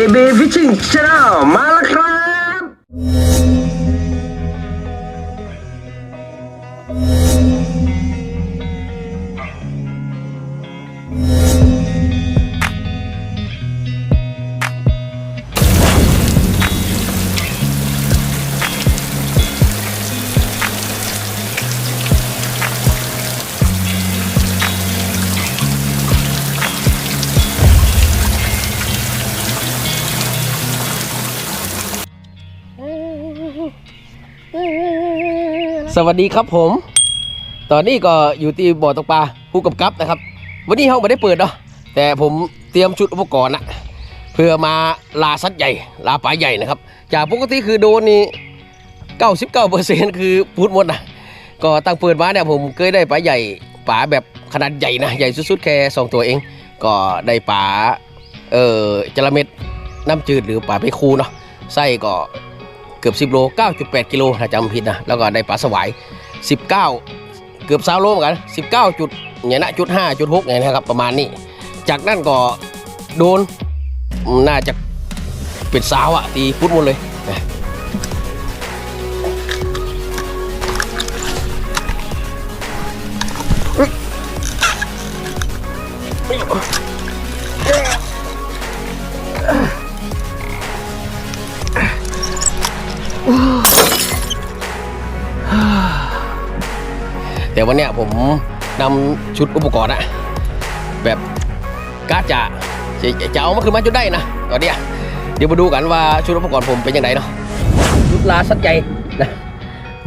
AB Fishing Channel มา สวัสดีครับผม ตอนนี้ก็อยู่ที่บ่อตกปลาผู้กำกับนะครับ วันนี้เขาไม่ได้เปิดเนาะแต่ผมเตรียมชุดอุปกรณ์นะเพื่อมาลาสัตว์ใหญ่ลาปลาใหญ่นะครับ จากปกติคือโดนนี่99เปอร์เซ็นคือพูดหมดนะก็ตั้งเปิดมาเนี่ยผมเคยได้ปลาใหญ่ปลาแบบขนาดใหญ่นะใหญ่สุดๆแค่สองตัวเอง ก็ได้ปลาเอ่อจระเม็ดน้ำจืดหรือปลาเพคูเนาะไส้ก็ เกือบ 10 โล 9.8 กิโลถ้าจำผิดนะ แล้วก็ได้ปลาสวาย 19 เกือบ3โลเหมือนกัน 19 จุดเนี่ยนะจุด5จุด6เนี่ยนะครับประมาณนี้ จากนั้นก็โดนน่าจะเป็นสาวอะตีพุดหมดเลย แต่วันเนี้ยผมนำชุดอุปกรณ์อะแบบกาจะจะจะเอามาคืนมาจุดได้นะตอนเนี้ยเดี๋ยวมาดูกันว่าชุดอุปกรณ์ผมเป็นยังไงเนาะชุดลาสัตว์ใหญ่นะ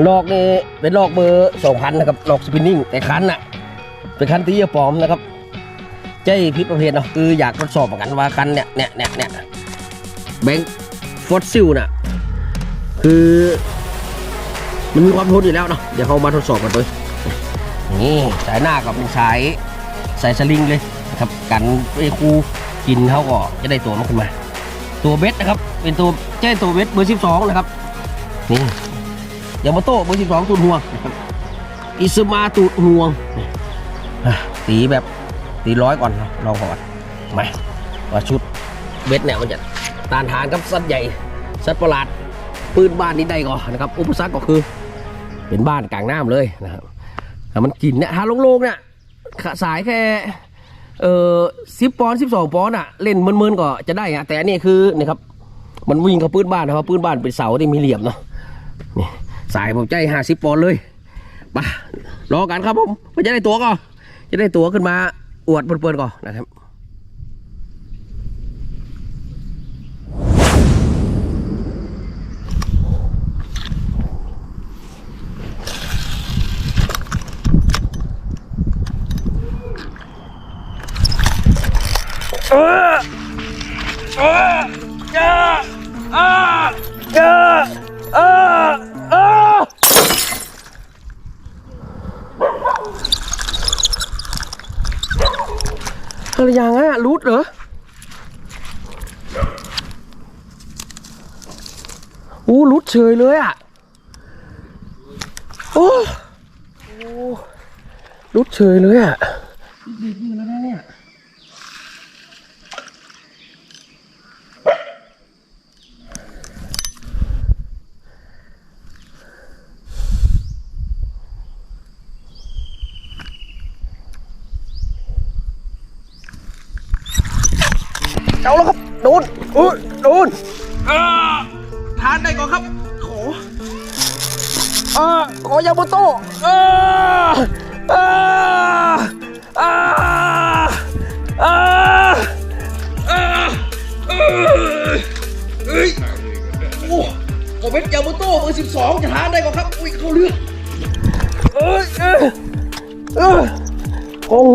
ลอกนี่เป็นลอกเบอร์สองพันนะครับลอกสปินนิ่งแต่คันน่ะเป็นคันที่ปลอมนะครับใจพิษประเภทเนาะคืออยากทดสอบเหมือนกันว่าคันเนี่ยเนี่ยเนี่ยเนี่ยแบงค์ฟอสซิลน่ะ คือ มันมีความทนอยู่แล้วเนาะเดี๋ยวเขามาทดสอบกันเลยนี่สายหน้ากับเป็นสายสายสลิงเลยนะครับกันไอ้ครูกินเขาก็จะได้ตัวมันขึ้นมา ตัวเบสนะครับ เป็นตัวแจ้ตัวเบสเบอร์สิบสองนะครับนี่ยามาโต้เบอร์สิบสองตูดห่วงอิสมาตูดห่วงนี่อะตีแบบตีร้อยก่อนเนาะลองก่อนมาว่าชุดเบสเนี่ยมันจะต้านทานกับสัตว์ใหญ่สัตว์ประหลาด ปืนบ้านนี้ได้ก่อนนะครับอุปสรรคก็คือ เป็นบ้านกลางน้ำเลยนะครับมันกินเนี่ยถ้าโล่งๆเนี่ยสายแค่เอ่อสิบปอนสิบสองปอนด์อะเล่นเมินๆก็จะได้อะแต่อันนี้คือนี่ครับมันวิ่งเข้าปืนบ้านนะครับปืนบ้านเป็นเสาที่มีเหลี่ยมเนาะนี่สายผมใจห้าสิบปอนเลยไปรอกันครับผมมันจะได้ตัวก่อนจะได้ตัวขึ้นมาอวดเปิดๆก่อนนะครับ อะไรอย่างอะรูดเหรออู้รูดเฉยเลยอะโอ้รูดเฉยเลยอะดีดยืนแล้วนะเนี่ย เอาแล้วครับ โดนโอ้ยโดนอ่าทานได้ก่อนครับ ขออ่าขอยาโมโต้อ่าอ่าอ่าอ่าอ่าเอ้ยโอ้ขอเป็นยาโมโต้เบอร์สิบสองจะทานได้ก่อนครับ อุ้ยเข้าเลือดเอ้ยเอ้ยเอ้ยโอ้โห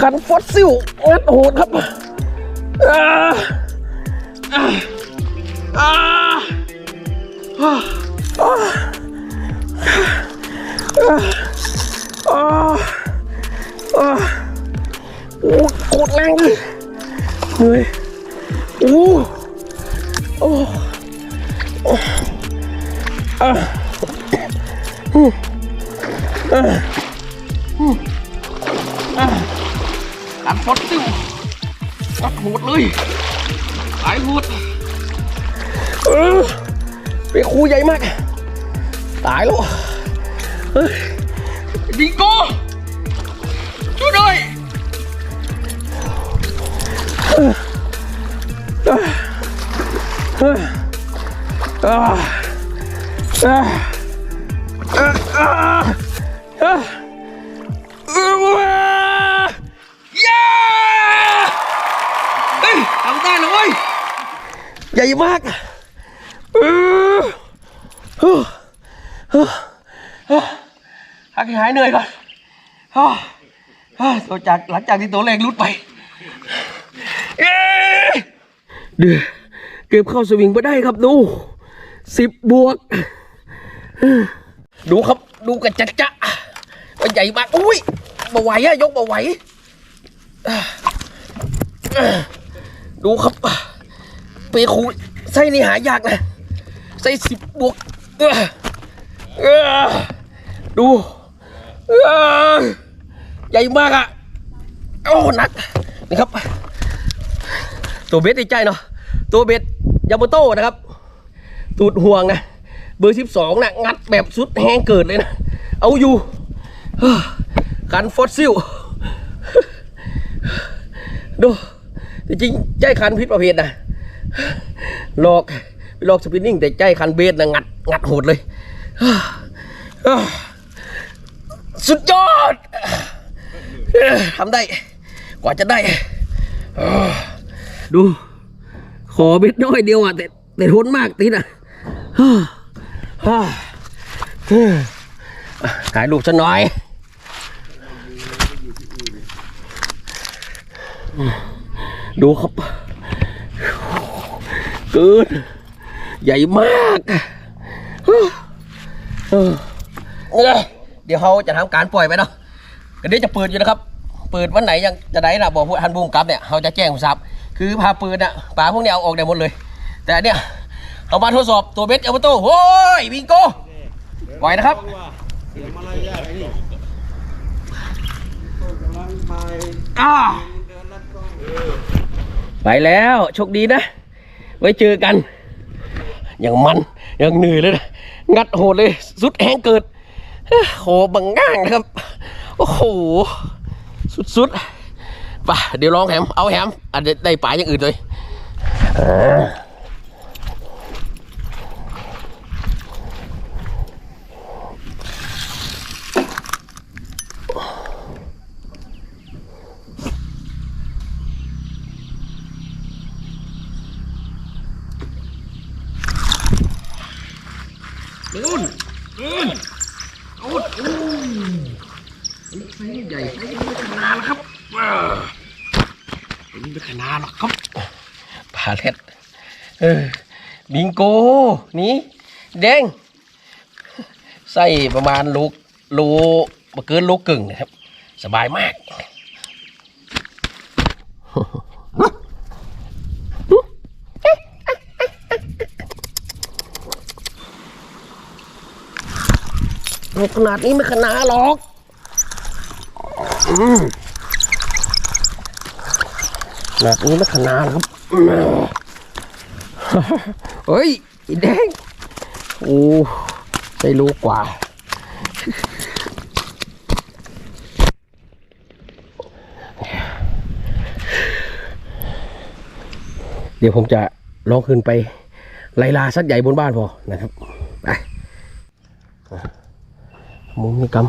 คันฟอสซิลโอ้โหดครับ อ่าอ่าอ่าอ่าอ่าอ่าอ่าโอ้โค ตรแรงเลยเหนื่อยโอ้โอ้โอ้อ่าอืมอ่าอืมอ่าอันฟอสซิลตัดโหดเลยไปายหมดเออเป็นครูใหญ่มาก ตายแล้วเฮ้ยบิงโก้ช่วยหน่อยอ่าอ่าอ่าอ่า ใหญ่มากเออเออเออเออพักหายเหนื่อยก่อนตัวจากหลังจากที่ตัวแรงรุดไปเย้เดือเก็บเข้าสวิงไปได้ครับดูสิบบวก ดูครับดูกันจัดจ้ะว่าใหญ่มากอุ้ยบ่ไหวอะยกบ่ไหวาอ่าดูครับ เปคูไส้นี่หายากนะไส้สิบบวกดูใหญ่มากอะโอ้หนักนี่ครับ ตัวเบ็ดในใจเนาะตัวเบ็ดยามาโต้นะครับ ตูดห่วงนะเบอร์สิบสองนะงัดแบบสุดแห้งเกิดเลยนะ เอาอยู่คันฟอสซิลดูจริงใจคันพิษประเภทนะ ลอกลอกสปินนิ่งแต่ใจคันเบสนะงัดงัดโหดเลย สุดยอดทำได้ กว่าจะได้ ดู ขอเบ็ดน้อยเดียวอะ แต่แต่ทนมากติดอะฮ่ายอะถ่ายรูปฉันหน่อยดูครับ เกินใหญ่มากเฮ้ยเออเดี๋ยวเขาจะทำการปล่อยไปเนาะก็เดี๋ยวจะเปิดอยู่นะครับ เปิดวันไหนยังจะได้นะบอกผู้ทันบุ้งกับเนี่ยเขาจะแจ้งทราบคือพาปืนอะปลาพวกนี้เอาออกได้หมดเลย แต่เนี่ยเอามาทดสอบตัวเบสเอลโต้โอ้ยบิงโก้ปล่อยนะครับเสียงมารยาทนี่กำลังถ่ายอ่าเดินลัดกล้องไปแล้วโชคดีนะ ไว้เจอกัน อย่างมันอย่างเหนื่อยเลยนะงัดโหดเลย สุดแหงเกิดโหบังง่างนะครับ โอ้โห สุดๆไปเดี๋ยวลองแหม เอาแหมอาจจะได้ป่าอย่างอื่นเลย อ่าใหญ่ไซส์ไม่ขนาดครับไม่ขนาดหรอกครับปลาเล็ดเออบิงโกนี่แดงใส่ประมาณลูกลูมาเกินลูกกึ่งนะครับ สบายมาก ขนาดนี้ไม่ขนาดหรอกอืมขนาดนี้ไม่ขนาดหรอกครับเฮ้ยไอ้แดงโอ้ได้รู้กว่าเดี๋ยวผมจะลองขึ้นไปไล่ลาสัตว์ใหญ่บนบ้านพอนะครับ ไป มุมนี้กำ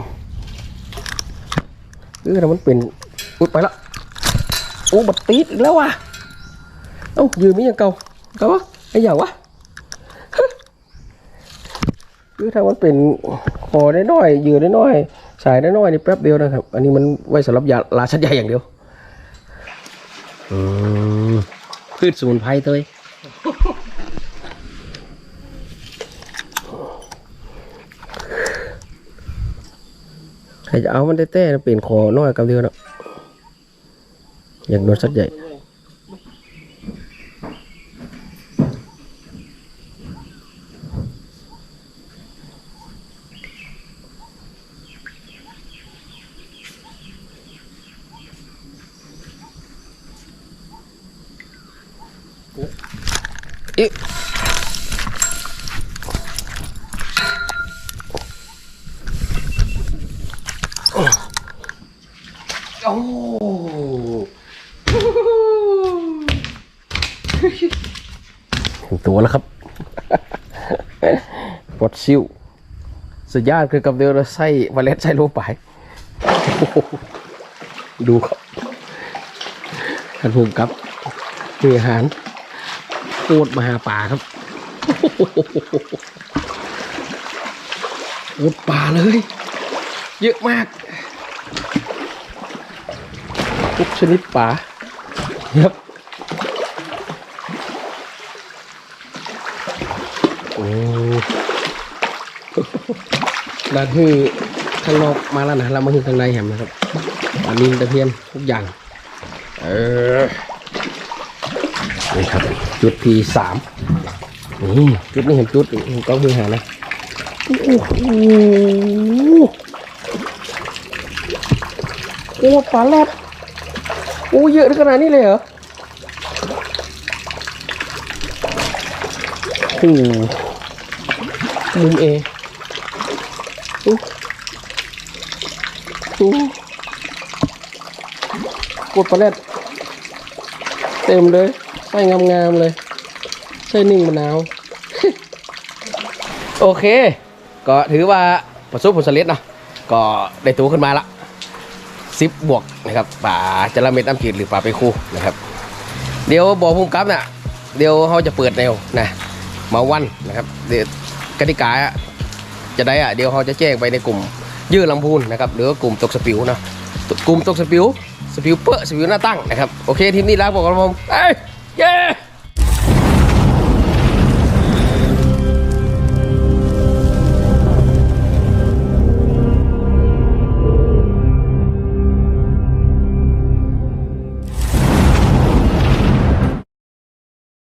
เออแต่มันเป็นอุดไปละโอ้บัดตีดอีกแล้วว่ะเอ้ายืนไม่ยังเก่าเก่าวะไอ้อย่างวะคือถ้ามันเป็นคอได้น้อยยืนได้น้อยสายได้น้อยนี่แป๊บเดียวนะครับ อันนี้มันไว้สำหรับยาลาชัดใหญ่อย่างเดียวอืมพืชสมุนไพรเตย ครจะเอามันแต้ๆเปลี่ยนคอน้อยกับเดียวเนาะอย่ากโดนสัตว์ใหญ่โอ้ถึงตัว แล้วครับปลดซิวสุดยอดคือกับเดือไส้วาเลตไส้ลูกไปดูครับท่านภูมิครับคืออาหารโคตรมหาป่าครับโคตรป่าเลย เยอะมากทุกชนิดป่าครับ โอ้ลาคือข้างนอกมาแล้วนะเรามาคือข้างในแหมนะครับปลานินตะเพียนทุกอย่าง เออนี่ครับ จุดที่สามนี่จุดนี้เห็นจุดกล้องมือหานะโอ้โหโอ้ปลาแรดโอ้เยอะขนาดนี้เลยเหรอโอ้ มุมเอโอ้โหกดปลาแรดเต็มเลยไส้งามๆเลยไส้นิ่งมะนาว โอเค ก็ถือว่าประสบผลสำเร็จเนาะก็ได้ตัวขึ้นมาละสิบบวกนะครับป่าจระเม็ดน้ำจืดหรือป่าไปคู่นะครับ เดี๋ยวบอกภูมิกับนะเดี๋ยวเขาจะเปิดแนวนะมาวันนะครับเดี๋ยว กติกาจะได้อะเดี๋ยวเขาจะแจ้งไปในกลุ่มยื่อลำพูนนะครับหรือว่ากลุ่มตกสปิวนะกลุ่มตกสปิวสปิวเปอร์สปิวหน้าตั้งนะครับโอเคทีมนี้ลาบอกกันผมเอ้ยเย้